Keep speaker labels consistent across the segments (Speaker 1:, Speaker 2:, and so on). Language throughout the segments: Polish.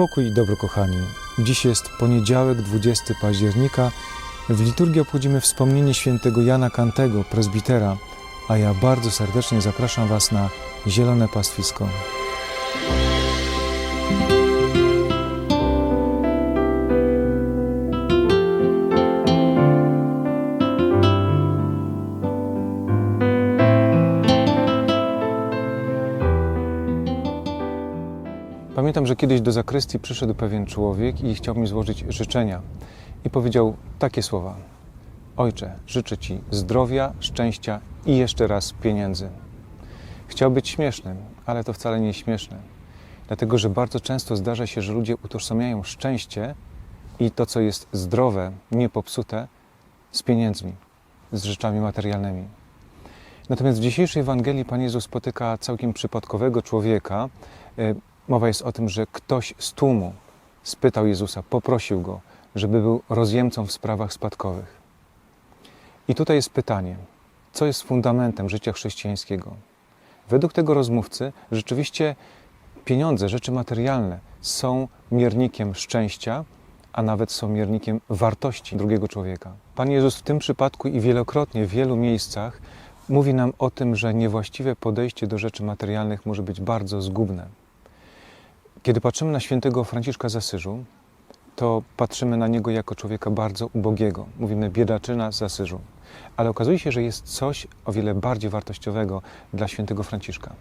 Speaker 1: Pokój i dobro, kochani. Dziś jest poniedziałek, 20 października. W liturgii obchodzimy wspomnienie świętego Jana Kantego, prezbitera, a ja bardzo serdecznie zapraszam Was na Zielone Pastwisko. Pamiętam, że kiedyś do zakrystii przyszedł pewien człowiek i chciał mi złożyć życzenia. I powiedział takie słowa: Ojcze, życzę Ci zdrowia, szczęścia i jeszcze raz pieniędzy. Chciał być śmiesznym, ale to wcale nie śmieszne. Dlatego, że bardzo często zdarza się, że ludzie utożsamiają szczęście i to, co jest zdrowe, niepopsute, z pieniędzmi, z rzeczami materialnymi. Natomiast w dzisiejszej Ewangelii Pan Jezus spotyka całkiem przypadkowego człowieka. Mowa jest o tym, że ktoś z tłumu spytał Jezusa, poprosił go, żeby był rozjemcą w sprawach spadkowych. I tutaj jest pytanie, co jest fundamentem życia chrześcijańskiego? Według tego rozmówcy rzeczywiście pieniądze, rzeczy materialne są miernikiem szczęścia, a nawet są miernikiem wartości drugiego człowieka. Pan Jezus w tym przypadku i wielokrotnie w wielu miejscach mówi nam o tym, że niewłaściwe podejście do rzeczy materialnych może być bardzo zgubne. Kiedy patrzymy na świętego Franciszka z Asyżu, to patrzymy na niego jako człowieka bardzo ubogiego. Mówimy biedaczyna z Asyżu. Ale okazuje się, że jest coś o wiele bardziej wartościowego dla świętego Franciszka.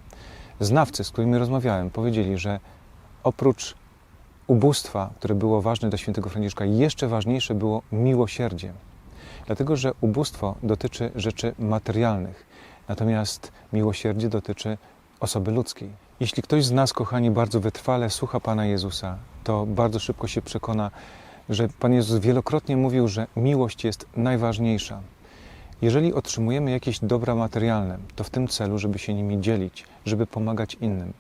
Speaker 1: Znawcy, z którymi rozmawiałem, powiedzieli, że oprócz ubóstwa, które było ważne dla świętego Franciszka, jeszcze ważniejsze było miłosierdzie. Dlatego, że ubóstwo dotyczy rzeczy materialnych, natomiast miłosierdzie dotyczy osoby ludzkiej. Jeśli ktoś z nas, kochani, bardzo wytrwale słucha Pana Jezusa, to bardzo szybko się przekona, że Pan Jezus wielokrotnie mówił, że miłość jest najważniejsza. Jeżeli otrzymujemy jakieś dobra materialne, to w tym celu, żeby się nimi dzielić, żeby pomagać innym.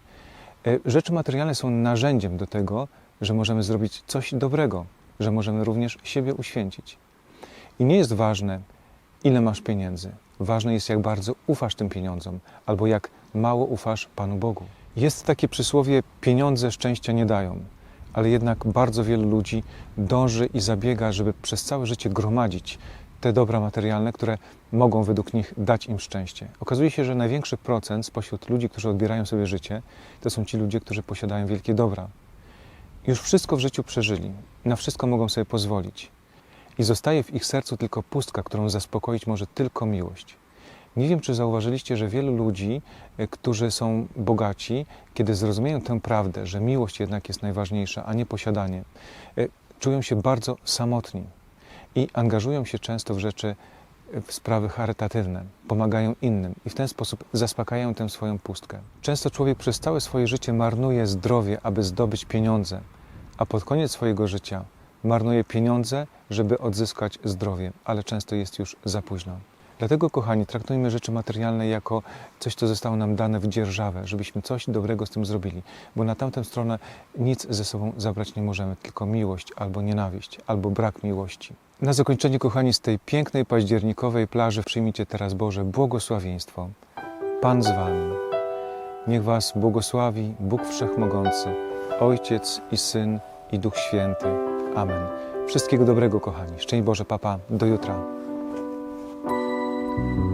Speaker 1: E, Rzeczy materialne są narzędziem do tego, że możemy zrobić coś dobrego, że możemy również siebie uświęcić. I nie jest ważne, ile masz pieniędzy. Ważne jest, jak bardzo ufasz tym pieniądzom, albo jak mało ufasz Panu Bogu. Jest takie przysłowie: pieniądze szczęścia nie dają, ale jednak bardzo wielu ludzi dąży i zabiega, żeby przez całe życie gromadzić te dobra materialne, które mogą według nich dać im szczęście. Okazuje się, że największy procent spośród ludzi, którzy odbierają sobie życie, to są ci ludzie, którzy posiadają wielkie dobra. Już wszystko w życiu przeżyli, na wszystko mogą sobie pozwolić. I zostaje w ich sercu tylko pustka, którą zaspokoić może tylko miłość. Nie wiem, czy zauważyliście, że wielu ludzi, e, którzy są bogaci, kiedy zrozumieją tę prawdę, że miłość jednak jest najważniejsza, a nie posiadanie, e, czują się bardzo samotni i angażują się często w rzeczy, e, w sprawy charytatywne, pomagają innym i w ten sposób zaspokajają tę swoją pustkę. Często człowiek przez całe swoje życie marnuje zdrowie, aby zdobyć pieniądze, a pod koniec swojego życia marnuje pieniądze, żeby odzyskać zdrowie, ale często jest już za późno. Dlatego, kochani, traktujmy rzeczy materialne jako coś, co zostało nam dane w dzierżawę, żebyśmy coś dobrego z tym zrobili, bo na tamtą stronę nic ze sobą zabrać nie możemy, tylko miłość albo nienawiść, albo brak miłości. Na zakończenie, kochani, z tej pięknej październikowej plaży przyjmijcie teraz Boże błogosławieństwo. Pan z Wami. Niech Was błogosławi Bóg Wszechmogący, Ojciec i Syn i Duch Święty. Amen. Wszystkiego dobrego, kochani. Szczęść Boże, papa. Do jutra. thank you